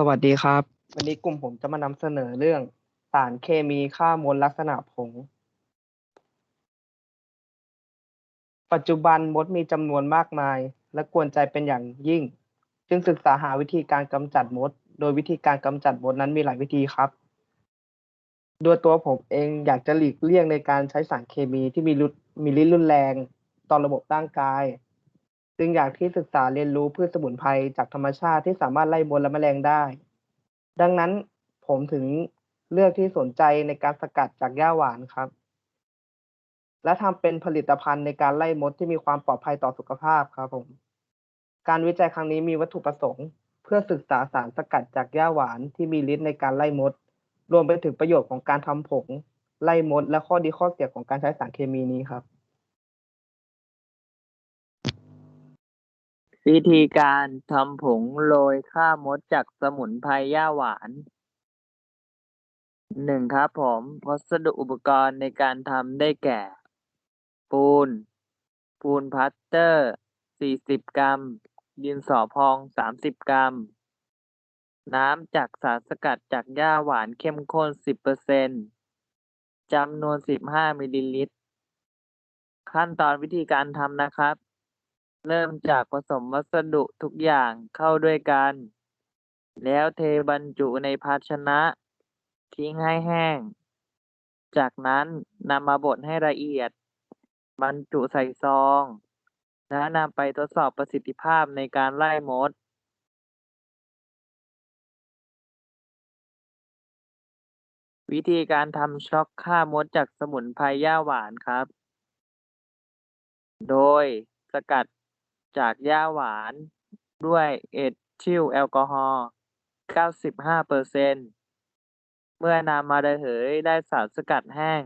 สวัสดีครับ วันนี้กลุ่มผมจะมานำเสนอเรื่อง สารเคมีฆ่ามลลักษณะผง ปัจจุบันมดมีจำนวนมากมาย และกวนใจเป็นอย่างยิ่ง จึงศึกษาหาวิธีการกำจัดมด โดยวิธีการกำจัดมดนั้นมีหลายวิธีครับ โดยตัวผมเองอยากจะหลีกเลี่ยงในการใช้สารเคมีที่มีรุมีฤทธิ์รุนแรง ต่อระบบร่างกาย จึงอยากที่ศึกษาเรียนรู้พืชสมุนไพรจากธรรมชาติที่สามารถไล่มดและแมลงได้ ดังนั้นผมถึงเลือกที่สนใจในการสกัดจากหญ้าหวานครับ และทำเป็นผลิตภัณฑ์ในการไล่มดที่มีความปลอดภัยต่อสุขภาพครับผม การวิจัยครั้งนี้มีวัตถุประสงค์ เพื่อศึกษาสารสกัดจากหญ้าหวานที่มีฤทธิ์ในการไล่มด รวมไปถึงประโยชน์ของการทำผงไล่มด และข้อดีข้อเสียของการใช้สารเคมีนี้ครับ วิธีการทำผงโรยฆ่ามดจากสมุนไพรหญ้าหวานหนึ่งครับผมวัสดุอุปกรณ์ในการทำได้แก่ ปูน ปูนพลาสเตอร์40กรัม ดินสอพอง30กรัม น้ำจากสารสกัดจากหญ้าหวานเข้มข้น10%จำนวน15มิลลิลิตร ขั้นตอนวิธีการทำนะครับ เริ่มจากผสมวัสดุทุกอย่างเข้าด้วยกัน แล้วเทบรรจุในภาชนะ ทิ้งให้แห้ง จากนั้นนำมาบดให้ละเอียด บรรจุใส่ซอง และนำไปทดสอบประสิทธิภาพในการไล่มดวิธีการทำช็อกฆ่ามดจากสมุนไพรหญ้าหวานครับ โดยสกัด จากหญ้าหวาน ด้วยเอทิลแอลกอฮอล์ 95เปอร์เซ็นเมื่อนำมาระเหยได้สารสกัดแห้ง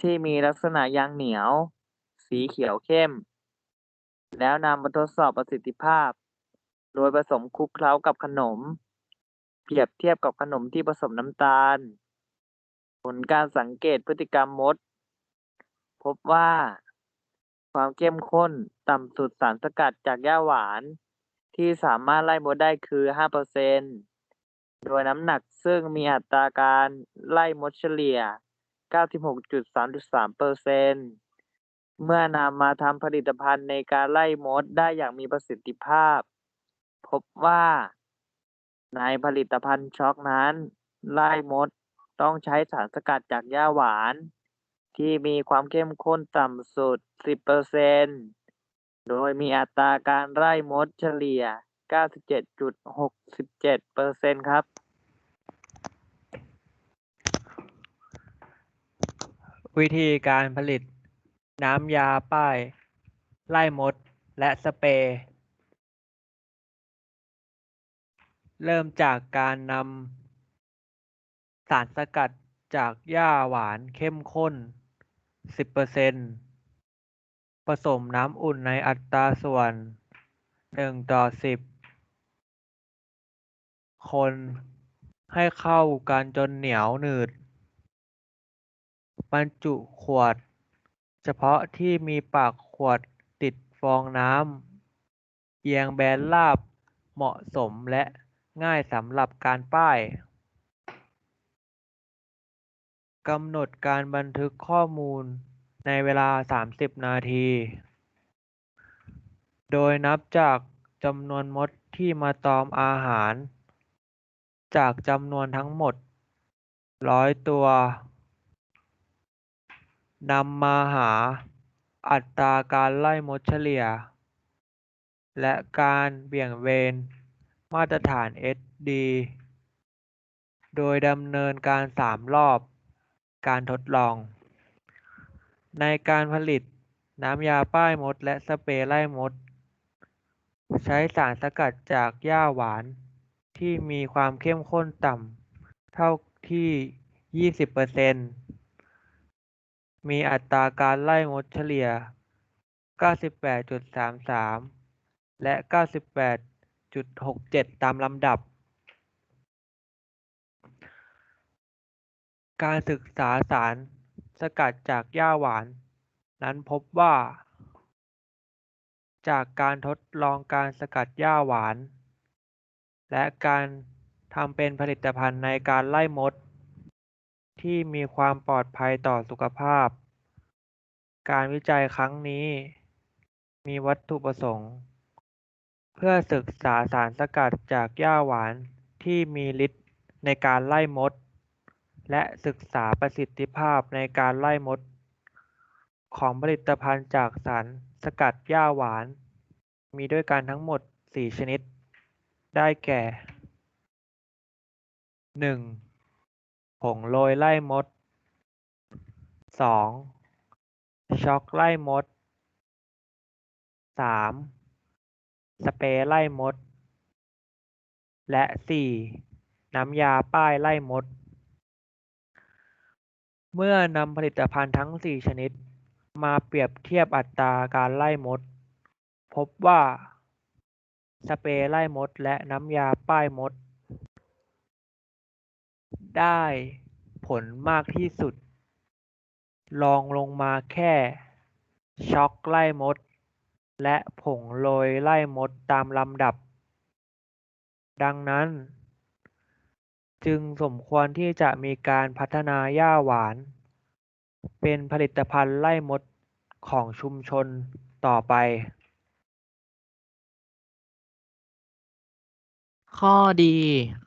ที่มีลักษณะยางเหนียว สีเขียวเข้ม แล้วนำมาทดสอบประสิทธิภาพ โดยผสมคลุกเคล้ากับขนม เปรียบเทียบกับขนมที่ผสมน้ำตาล ผลการสังเกตพฤติกรรมมด พบว่า ความเข้มข้นต่ำสุดสารสกัดจากหญ้าหวาน ที่สามารถไล่มดได้คือ 5%โดยน้ำหนักซึ่งมีอัตราการไล่มดเฉลี่ย 96.33%เมื่อนำมาทำผลิตภัณฑ์ในการไล่มดได้อย่างมีประสิทธิภาพ พบว่า ในผลิตภัณฑ์ช็อกนั้น ไล่มดต้องใช้สารสกัดจากหญ้าหวาน ที่มีความเข้มข้นต่ำสุด 10%โดยมีอัตราการไล่มดเฉลี่ย 97.67%ครับ วิธีการผลิต น้ำยาป้าย ไล่มด และสเปรย์เริ่มจากการนำสารสกัดจากหญ้าหวานเข้มข้น 10%ผสมน้ำอุ่นในอัตราส่วน1ต่อ10คนให้เข้ากันจนเหนียวหนืด บรรจุขวด เฉพาะที่มีปากขวดติดฟองน้ำเอียงแบนราบเหมาะสมและง่ายสำหรับการป้าย กำหนดการบันทึกข้อมูลในเวลา30นาที โดยนับจากจำนวนมดที่มาตอมอาหาร จากจำนวนทั้งหมด100ตัวนำมาหาอัตราการไล่มดเฉลี่ย และการเบี่ยงเบนมาตรฐาน SD โดยดำเนินการ3รอบ การทดลอง ในการผลิตน้ำยาป้ายมดและสเปรย์ไล่มด ใช้สารสกัดจากหญ้าหวานที่มีความเข้มข้นต่ำเท่าที่ 20%มีอัตราการไล่มดเฉลี่ย 98.33 และ 98.67 ตามลำดับ การศึกษาสารสกัดจากหญ้าหวาน นั้นพบว่า จากการทดลองการสกัดหญ้าหวาน และการทำเป็นผลิตภัณฑ์ในการไล่มด ที่มีความปลอดภัยต่อสุขภาพ การวิจัยครั้งนี้ มีวัตถุประสงค์ เพื่อศึกษาสารสกัดจากหญ้าหวานที่มีฤทธิ์ในการไล่มด และศึกษาประสิทธิภาพในการไล่มด ของผลิตภัณฑ์จากสารสกัดหญ้าหวาน มีด้วยกันทั้งหมดสี่ชนิด ได้แก่หนึ่งผงโรยไล่มดสองช็อกไล่มดสามสเปรย์ไล่มด และสี่น้ำยาป้ายไล่มด เมื่อนำผลิตภัณฑ์ทั้งสี่ชนิดมาเปรียบเทียบอัตราการไล่มด พบว่าสเปรย์ไล่มดและน้ำยาป้ายมด ได้ผลมากที่สุดรองลงมาแค่ ช็อกไล่มด และผงโรยไล่มดตามลำดับ ดังนั้น จึงสมควรที่จะมีการพัฒนาหญ้าหวาน เป็นผลิตภัณฑ์ไล่มดของชุมชนต่อไป ข้อดี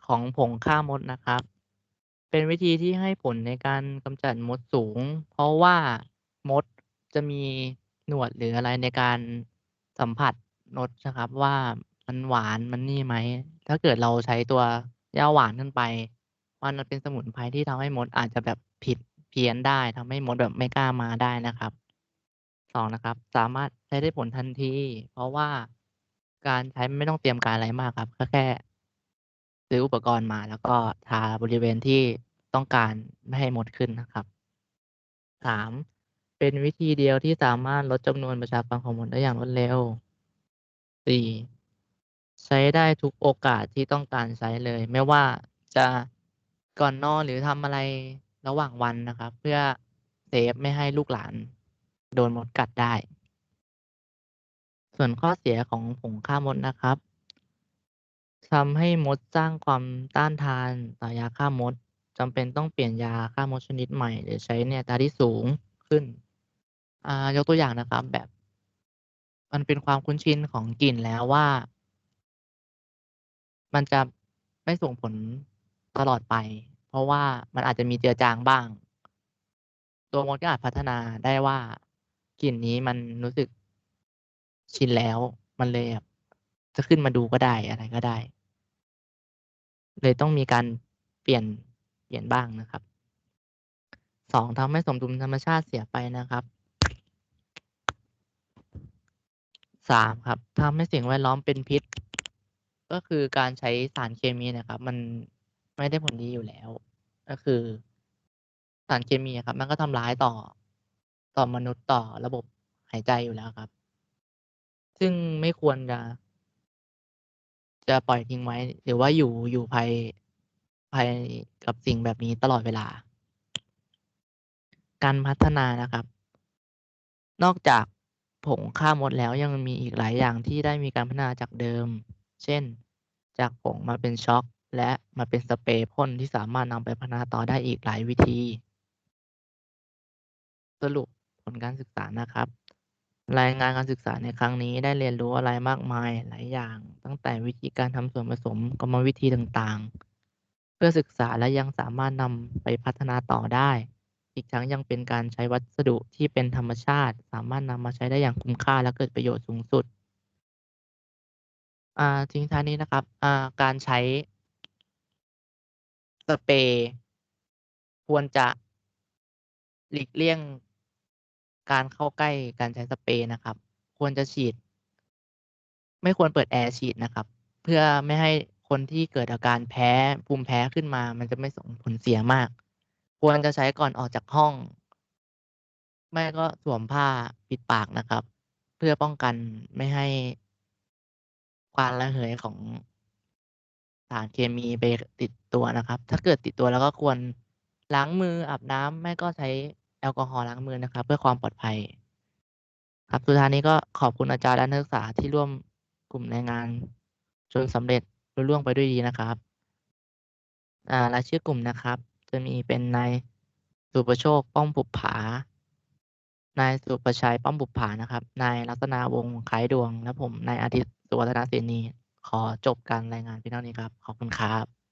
ของผงฆ่ามดนะครับ เป็นวิธีที่ให้ผลในการกำจัดมดสูง เพราะว่ามดจะมีหนวดหรืออะไรในการสัมผัสรสนะครับว่ามันหวานมันนี่ไหม ถ้าเกิดเราใช้ตัว หญ้าหวานขึ้นไปมันเป็นสมุนไพรที่ทำให้มดอาจจะแบบผิดเพี้ยนได้ทำให้มดแบบไม่กล้ามาได้นะครับสองนะครับ สามารถใช้ได้ผลทันที เพราะว่าการใช้ไม่ต้องเตรียมการอะไรมากครับก็แค่ซื้ออุปกรณ์มา แล้วก็ทาบริเวณที่ต้องการไม่ให้มดขึ้นนะครับสามเป็นวิธีเดียวที่สามารถลดจำนวนประชากรของมดได้อย่างรวดเร็วสี่ ใช้ได้ทุกโอกาสที่ต้องการใช้เลย ไม่ว่าจะก่อนนอนหรือทำอะไรระหว่างวันนะครับ เพื่อเซฟไม่ให้ลูกหลาน โดนมดกัดได้ ส่วนข้อเสียของผงฆ่ามดนะครับทำให้มดสร้างความต้านทานต่อยาฆ่ามดจำเป็นต้องเปลี่ยนยาฆ่ามดชนิดใหม่ หรือใช้ในอัตราที่สูงขึ้นอ่ายกตัวอย่างนะครับแบบ มันเป็นความคุ้นชินของกลิ่นแล้วว่า มันจะไม่ส่งผลตลอดไป เพราะว่ามันอาจจะมีเจือจางบ้าง ตัวมดก็อาจพัฒนาได้ว่ากลิ่นนี้มันรู้สึกชินแล้วมันเลยแบบจะขึ้นมาดูก็ได้อะไรก็ได้ เลยต้องมีการเปลี่ยนเปลี่ยนบ้างนะครับสองทำให้สมดุลธรรมชาติเสียไปนะครับสามครับทำให้สิ่งแวดล้อมเป็นพิษ ก็คือการใช้สารเคมีนะครับ มันไม่ได้ผลดีอยู่แล้ว ก็คือ สารเคมีครับ มันก็ทำร้ายต่อต่อมนุษย์ต่อระบบหายใจอยู่แล้วครับ ซึ่งไม่ควรจะ จะปล่อยทิ้งไว้ หรือว่าอยู่อยู่ภายภายกับสิ่งแบบนี้ตลอดเวลา การพัฒนานะครับ นอกจากผงฆ่ามดแล้วยังมีอีกหลายอย่างที่ได้มีการพัฒนาจากเดิม เช่น จากผงมาเป็นช็อคและมาเป็นสเปรย์พ่นที่สามารถนำไปพัฒนาต่อได้อีกหลายวิธี สรุปผลการศึกษานะครับ รายงานการศึกษาในครั้งนี้ได้เรียนรู้อะไรมากมายหลายอย่าง ตั้งแต่วิธีการทำส่วนผสมกรรมวิธีต่างๆ เพื่อศึกษาและยังสามารถนำไปพัฒนาต่อได้ อีกทั้งยังเป็นการใช้วัสดุที่เป็นธรรมชาติ สามารถนำมาใช้ได้อย่างคุ้มค่าและเกิดประโยชน์สูงสุด อ่า ทิ้งท้ายนี้นะครับ อ่า การใช้ สเปรย์ควรจะหลีกเลี่ยงการเข้าใกล้การใช้สเปรย์นะครับ ควรจะฉีด ไม่ควรเปิดแอร์ฉีดนะครับ เพื่อไม่ให้คนที่เกิดอาการแพ้ภูมิแพ้ขึ้นมา มันจะไม่ส่งผลเสียมาก ควรจะใช้ก่อนออกจากห้อง ไม่ก็สวมผ้าปิดปากนะครับ เพื่อป้องกันไม่ให้ ควันระเหยของสารเคมีไปติดตัวนะครับ ถ้าเกิดติดตัวแล้วก็ควรล้างมืออาบน้ำไม่ก็ใช้แอลกอฮอล์ล้างมือนะครับ เพื่อความปลอดภัย ครับสุดท้ายนี้ก็ขอบคุณอาจารย์และนักศึกษาที่ร่วมกลุ่มในงานจนสำเร็จรุล่วงไปด้วยดีนะครับอ่าและชื่อกลุ่มนะครับ จะมีเป็นนายสุประโชคป้อมบุปผานายสุประชัยป้อมบุปผานะครับ นายลักษณะวงคล้ายดวง และผมนายอาทิตย์ สุวัฒนาเสนีขอจบการรายงานเพียงเท่านี้ครับ ขอบคุณครับ